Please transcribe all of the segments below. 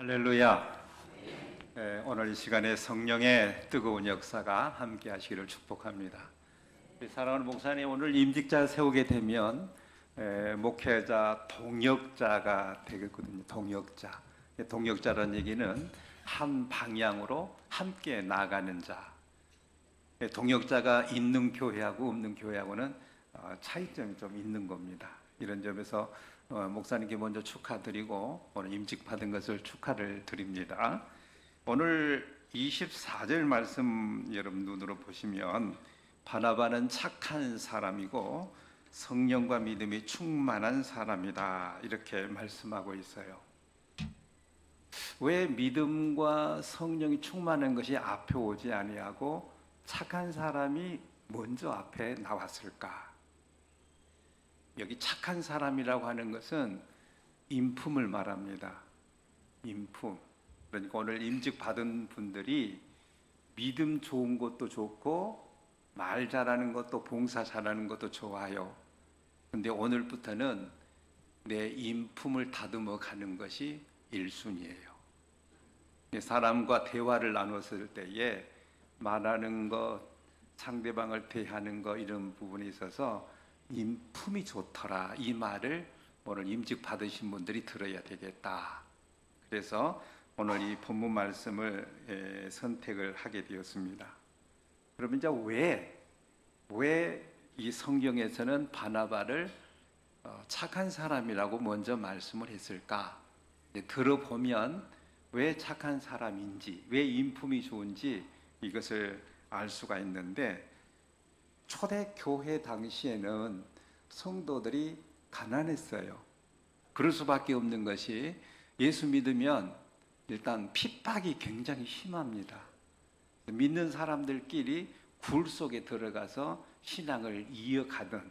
할렐루야. 예, 오늘 이 시간에 성령의 뜨거운 역사가 함께 하시기를 축복합니다. 사랑하는 목사님 오늘 임직자 세우게 되면 예, 목회자 동역자가 되겠거든요. 동역자. 예, 동역자라는 얘기는 한 방향으로 함께 나가는 자. 예, 동역자가 있는 교회하고 없는 교회하고는 어, 차이점이 좀 있는 겁니다. 이런 점에서 어, 목사님께 먼저 축하드리고 오늘 임직 받은 것을 축하를 드립니다. 오늘 24절 말씀 여러분 눈으로 보시면 바나바는 착한 사람이고 성령과 믿음이 충만한 사람이다 이렇게 말씀하고 있어요. 왜 믿음과 성령이 충만한 것이 앞에 오지 아니하고 착한 사람이 먼저 앞에 나왔을까? 여기 착한 사람이라고 하는 것은 인품을 말합니다. 인품. 그러니까 오늘 임직 받은 분들이 믿음 좋은 것도 좋고 말 잘하는 것도 봉사 잘하는 것도 좋아요. 근데 오늘부터는 내 인품을 다듬어 가는 것이 일순이에요. 사람과 대화를 나눴을 때에 말하는 것, 상대방을 대하는 것 이런 부분에 있어서 인품이 좋더라 이 말을 오늘 임직 받으신 분들이 들어야 되겠다. 그래서 오늘 이 본문 말씀을 예, 선택을 하게 되었습니다. 그러면 이제 왜 왜 이 성경에서는 바나바를 어, 착한 사람이라고 먼저 말씀을 했을까? 들어보면 왜 착한 사람인지, 왜 인품이 좋은지 이것을 알 수가 있는데 초대 교회 당시에는 성도들이 가난했어요. 그럴 수밖에 없는 것이 예수 믿으면 일단 핍박이 굉장히 심합니다. 믿는 사람들끼리 굴 속에 들어가서 신앙을 이어가든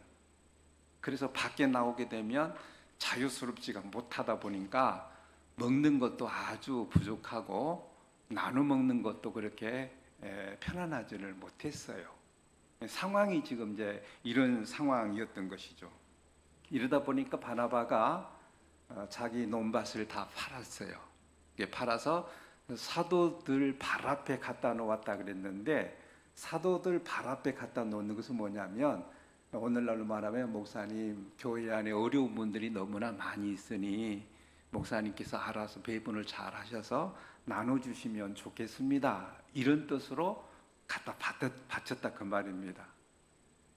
그래서 밖에 나오게 되면 자유스럽지가 못하다 보니까 먹는 것도 아주 부족하고 나눠 먹는 것도 그렇게 편안하지를 못했어요. 상황이 지금 이제 이런 상황이었던 것이죠. 이러다 보니까 바나바가 어, 자기 논밭을 다 팔았어요. 팔아서 사도들 발 앞에 갖다 놓았다 그랬는데 사도들 발 앞에 갖다 놓는 것은 뭐냐면 오늘날로 말하면 목사님 교회 안에 어려운 분들이 너무나 많이 있으니 목사님께서 알아서 배분을 잘 하셔서 나눠 주시면 좋겠습니다. 이런 뜻으로 갖다 바쳤다 그 말입니다.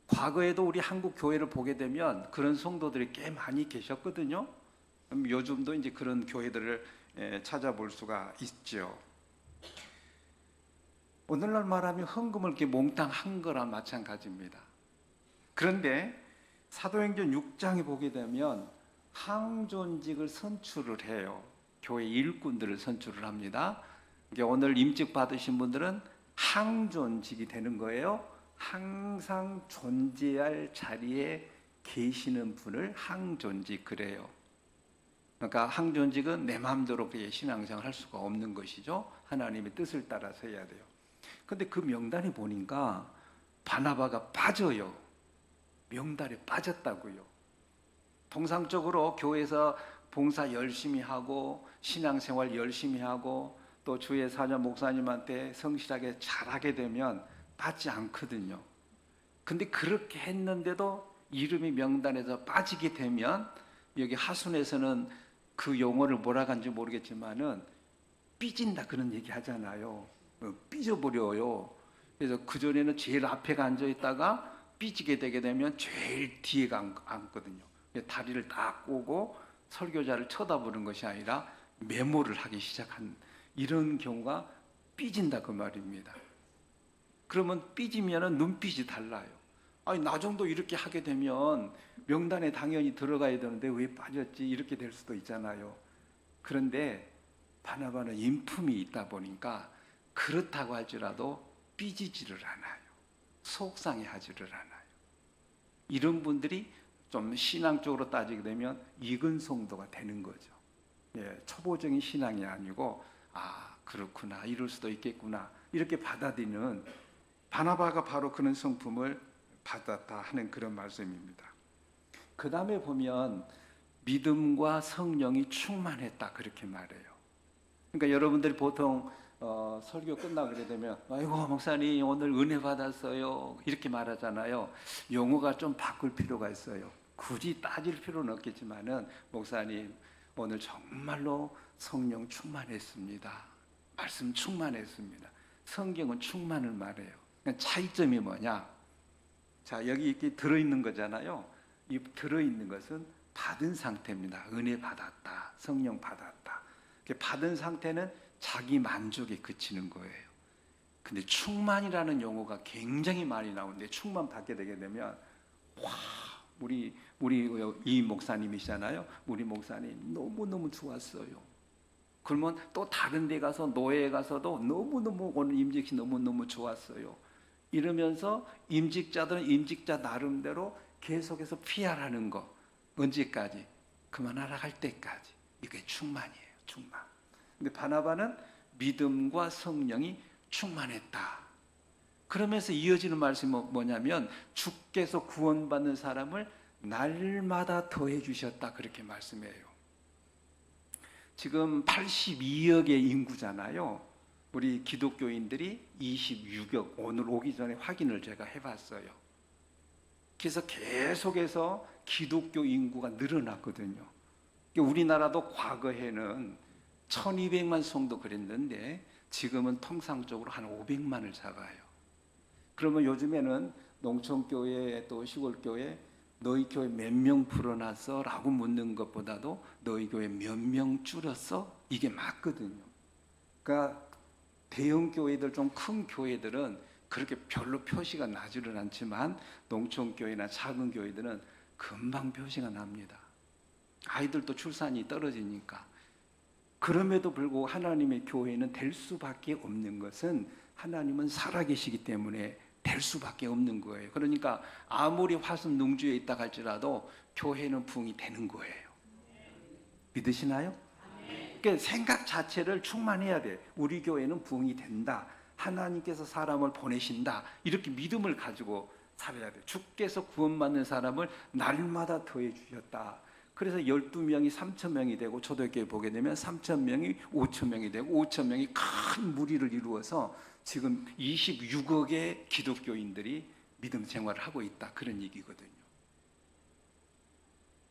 과거에도 우리 한국 교회를 보게 되면 그런 성도들이 꽤 많이 계셨거든요. 요즘도 이제 그런 교회들을 찾아볼 수가 있죠. 오늘날 말하면 헌금을 이렇게 몽땅 한 거랑 마찬가지입니다. 그런데 사도행전 6장에 보게 되면 항존직을 선출을 해요. 교회 일꾼들을 선출을 합니다. 오늘 임직 받으신 분들은 항존직이 되는 거예요. 항상 존재할 자리에 계시는 분을 항존직 그래요. 그러니까 항존직은 내 마음대로 그의 신앙생활 할 수가 없는 것이죠. 하나님의 뜻을 따라서 해야 돼요. 근데 그 명단에 보니까 바나바가 빠져요. 명단에 빠졌다고요. 통상적으로 교회에서 봉사 열심히 하고 신앙생활 열심히 하고 또 주의 사녀 목사님한테 성실하게 잘하게 되면 받지 않거든요. 근데 그렇게 했는데도 이름이 명단에서 빠지게 되면 여기 하순에서는 그 용어를 뭐라 하는지 모르겠지만은 삐진다 그런 얘기 하잖아요. 어, 삐져버려요. 그래서 그전에는 제일 앞에 앉아 있다가 삐지게 되게 되면 제일 뒤에 앉거든요. 다리를 딱 꼬고 설교자를 쳐다보는 것이 아니라 메모를 하기 시작한 이런 경우가 삐진다 그 말입니다. 그러면 삐지면은 눈빛이 달라요. 아니 나 정도 이렇게 하게 되면 명단에 당연히 들어가야 되는데 왜 빠졌지 이렇게 될 수도 있잖아요. 그런데 바나바는 인품이 있다 보니까 그렇다고 할지라도 삐지지를 않아요. 속상해하지를 않아요. 이런 분들이 좀 신앙적으로 따지게 되면 익은 성도가 되는 거죠. 예, 초보적인 신앙이 아니고 아 그렇구나 이럴 수도 있겠구나 이렇게 받아들이는 바나바가 바로 그런 성품을 받았다 하는 그런 말씀입니다. 그 다음에 보면 믿음과 성령이 충만했다 그렇게 말해요. 그러니까 여러분들이 보통 어, 설교 끝나고 그래 되면 아이고 목사님 오늘 은혜 받았어요 이렇게 말하잖아요. 용어가 좀 바꿀 필요가 있어요. 굳이 따질 필요는 없겠지만은 목사님 오늘 정말로 성령 충만했습니다. 말씀 충만했습니다. 성경은 충만을 말해요. 그러니까 차이점이 뭐냐? 자 여기 이렇게 들어 있는 거잖아요. 이 들어 있는 것은 받은 상태입니다. 은혜 받았다, 성령 받았다. 받은 상태는 자기 만족에 그치는 거예요. 근데 충만이라는 용어가 굉장히 많이 나오는데 충만 받게 되게 되면 와 우리 우리 이 목사님이시잖아요. 우리 목사님 너무 너무 좋았어요. 그러면 또 다른 데 가서 노예에 가서도 너무 너무 오늘 임직이 너무 너무 좋았어요. 이러면서 임직자들은 임직자 나름대로 계속해서 피하라는 거 언제까지 그만하라 할 때까지 이게 충만이에요. 충만. 근데 바나바는 믿음과 성령이 충만했다. 그러면서 이어지는 말씀이 뭐- 뭐냐면 주께서 구원받는 사람을 날마다 더해 주셨다 그렇게 말씀해요. 지금 82억의 인구잖아요. 우리 기독교인들이 26억 오늘 오기 전에 확인을 제가 해봤어요. 그래서 계속해서 기독교 인구가 늘어났거든요. 그러니까 우리나라도 과거에는 1200만 성도 그랬는데 지금은 통상적으로 한 500만을 잡아요. 그러면 요즘에는 농촌교회 또 시골교회 너희 교회 몇명 풀어놨어? 라고 묻는 것보다도 너희 교회 몇 명 줄었어? 이게 맞거든요. 그러니까 대형 교회들 좀 큰 교회들은 그렇게 별로 표시가 나지는 않지만 농촌 교회나 작은 교회들은 금방 표시가 납니다. 아이들도 출산이 떨어지니까. 그럼에도 불구하고 하나님의 교회는 될 수밖에 없는 것은 하나님은 살아계시기 때문에 될 수밖에 없는 거예요. 그러니까 아무리 화순 능주에 있다 할지라도 교회는 부흥이 되는 거예요. 믿으시나요? 그러니까 생각 자체를 충만해야 돼. 우리 교회는 부흥이 된다. 하나님께서 사람을 보내신다. 이렇게 믿음을 가지고 살아야 돼. 주께서 구원받는 사람을 날마다 더해 주셨다. 그래서 12명이 3천 명이 되고 초대교회 보게 되면 3천 명이 5천 명이 되고 5천 명이 큰 무리를 이루어서 지금 26억의 기독교인들이 믿음 생활을 하고 있다. 그런 얘기거든요.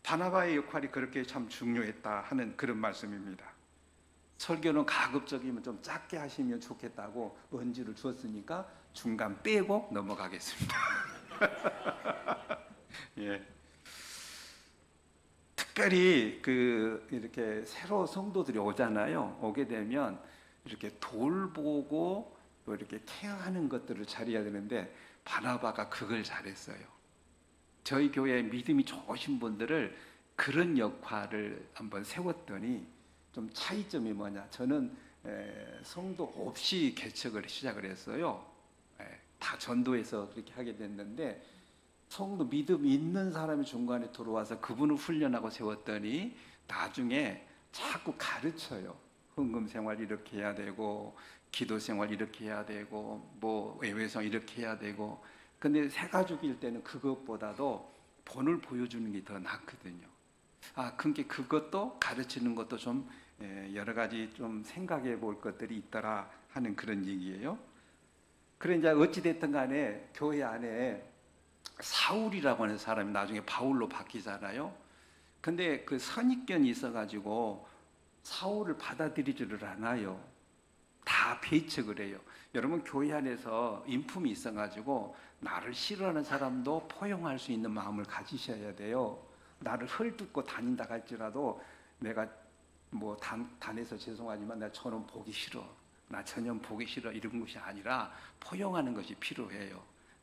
바나바의 역할이 그렇게 참 중요했다 하는 그런 말씀입니다. 설교는 가급적이면 좀 작게 하시면 좋겠다고 언지를 주었으니까 중간 빼고 넘어가겠습니다. 예. 특별히 그 이렇게 새로 성도들이 오잖아요. 오게 되면 이렇게 돌보고 또 이렇게 케어하는 것들을 잘해야 되는데 바나바가 그걸 잘했어요. 저희 교회 믿음이 좋으신 분들을 그런 역할을 한번 세웠더니 좀 차이점이 뭐냐? 저는 에, 성도 없이 개척을 시작을 했어요. 에, 다 전도해서 그렇게 하게 됐는데 성도 믿음 있는 사람이 중간에 들어와서 그분을 훈련하고 세웠더니 나중에 자꾸 가르쳐요. 헌금 생활 이렇게 해야 되고 기도 생활 이렇게 해야 되고 뭐 외회성 이렇게 해야 되고 근데 새 가족일 때는 그것보다도 본을 보여주는 게 더 낫거든요. 아, 그게 그것도 가르치는 것도 좀 예, 여러 가지 좀 생각해 볼 것들이 있더라 하는 그런 얘기예요. 그래 이제 어찌 됐든 간에 교회 안에 사울이라고 하는 사람이 나중에 바울로 바뀌잖아요. 근데 그 선입견이 있어가지고 사울을 받아들이지를 않아요. 다 배척을 해요. 여러분 교회 안에서 인품이 있어가지고 나를 싫어하는 사람도 포용할 수 있는 마음을 가지셔야 돼요. 나를 헐뜯고 다닌다 할지라도 내가 뭐 단, 단해서 죄송하지만 나 저는 보기 싫어. 나 전혀 보기 싫어 이런 것이 아니라 포용하는 것이 필요해요.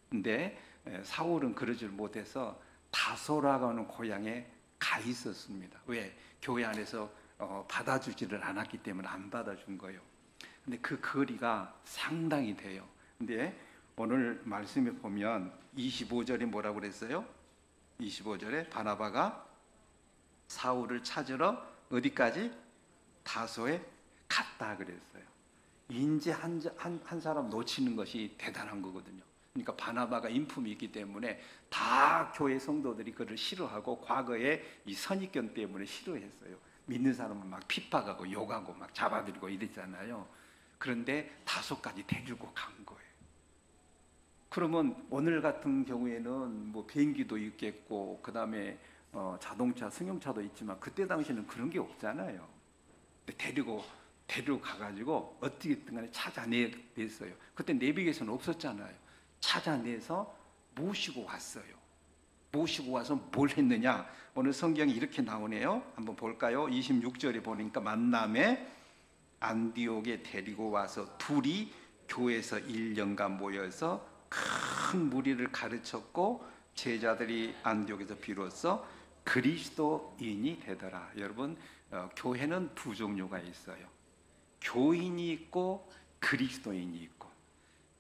근데 에, 사울은 그러질 못해서 다소라고 하는 고향에 가 있었습니다. 왜? 교회 안에서 어, 받아주지를 않았기 때문에 안 받아준 거예요. 근데 그 거리가 상당히 돼요. 근데 오늘 말씀에 보면 25절에 뭐라고 그랬어요? 25절에 바나바가 사울을 찾으러 어디까지? 다소에 갔다 그랬어요. 인제 한, 한, 한 사람 놓치는 것이 대단한 거거든요. 그러니까 바나바가 인품이 있기 때문에 다 교회 성도들이 그를 싫어하고 과거에 이 선입견 때문에 싫어했어요. 믿는 사람은 막 핍박하고 욕하고 막 잡아들이고 이랬잖아요. 그런데 다섯 가지 데리고 간 거예요. 그러면 오늘 같은 경우에는 뭐 비행기도 있겠고 그다음에 어, 자동차, 승용차도 있지만 그때 당시에는 그런 게 없잖아요. 데리고 데리고 가가지고 어떻게든 간에 찾아내냈어요. 그때 내비게이션 없었잖아요. 찾아내서 모시고 왔어요. 모시고 와서 뭘 했느냐? 오늘 성경이 이렇게 나오네요. 한번 볼까요? 26절에 보니까 만남에 안디옥에 데리고 와서 둘이 교회에서 1년간 모여서 큰 무리를 가르쳤고 제자들이 안디옥에서 비로소 그리스도인이 되더라. 여러분 어, 교회는 두 종류가 있어요. 교인이 있고 그리스도인이 있고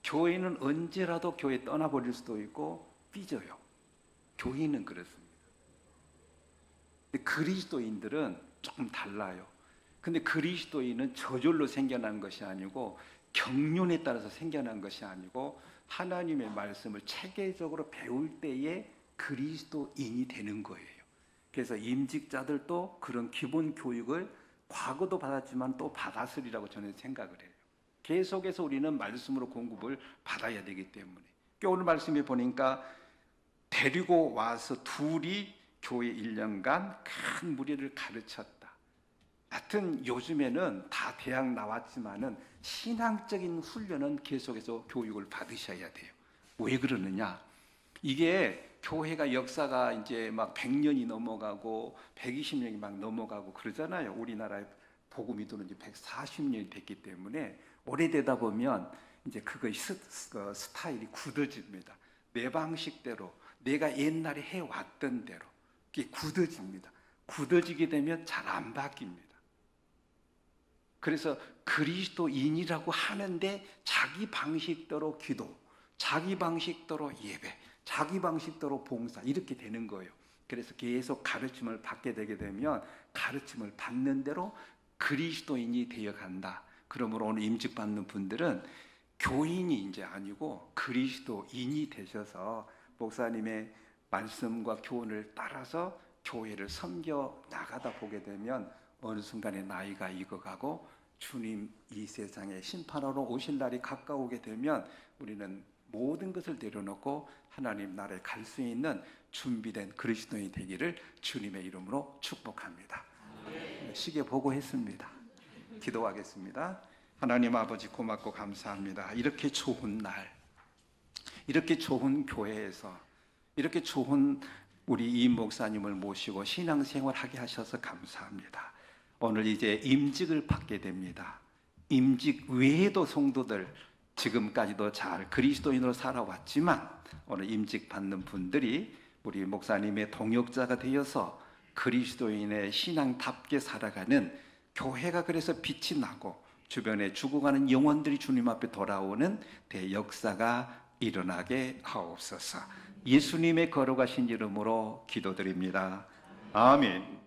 교회는 언제라도 교회 떠나버릴 수도 있고 삐져요. 교인은 그렇습니다. 근데 그리스도인들은 조금 달라요. 근데 그리스도인은 저절로 생겨난 것이 아니고 경륜에 따라서 생겨난 것이 아니고 하나님의 말씀을 체계적으로 배울 때에 그리스도인이 되는 거예요. 그래서 임직자들도 그런 기본 교육을 과거도 받았지만 또 받았으리라고 저는 생각을 해요. 계속해서 우리는 말씀으로 공급을 받아야 되기 때문에. 그러니까 오늘 말씀에 보니까 데리고 와서 둘이 교회 1년간 큰 무리를 가르쳤다. 하여튼 요즘에는 다 대학 나왔지만은 신앙적인 훈련은 계속해서 교육을 받으셔야 돼요. 왜 그러느냐? 이게 교회가 역사가 이제 막 100년이 넘어가고 120년이 막 넘어가고 그러잖아요. 우리나라의 복음이 도는 지 140년이 됐기 때문에 오래되다 보면 이제 그거 스 타일이 굳어집니다. 내 방식대로 내가 옛날에 해왔던 대로 그게 굳어집니다. 굳어지게 되면 잘 안 바뀝니다. 그래서 그리스도인이라고 하는데 자기 방식대로 기도, 자기 방식대로 예배, 자기 방식대로 봉사 이렇게 되는 거예요. 그래서 계속 가르침을 받게 되게 되면 가르침을 받는 대로 그리스도인이 되어 간다. 그러므로 오늘 임직 받는 분들은 교인이 이제 아니고 그리스도인이 되셔서 목사님의 말씀과 교훈을 따라서 교회를 섬겨 나가다 보게 되면 어느 순간에 나이가 익어가고 주님 이 세상에 심판하러 오실 날이 가까우게 되면 우리는 모든 것을 내려놓고 하나님 나라에 갈 수 있는 준비된 그리스도인이 되기를 주님의 이름으로 축복합니다. 시계 보고 했습니다. 기도하겠습니다. 하나님 아버지 고맙고 감사합니다. 이렇게 좋은 날, 이렇게 좋은 교회에서 이렇게 좋은 우리 이 목사님을 모시고 신앙생활 하게 하셔서 감사합니다. 오늘 이제 임직을 받게 됩니다. 임직 외에도 성도들 지금까지도 잘 그리스도인으로 살아왔지만 오늘 임직 받는 분들이 우리 목사님의 동역자가 되어서 그리스도인의 신앙답게 살아가는 교회가 그래서 빛이 나고 주변에 죽어가는 영혼들이 주님 앞에 돌아오는 대역사가 일어나게 하옵소서. 예수님의 걸어가신 이름으로 기도드립니다. 아멘.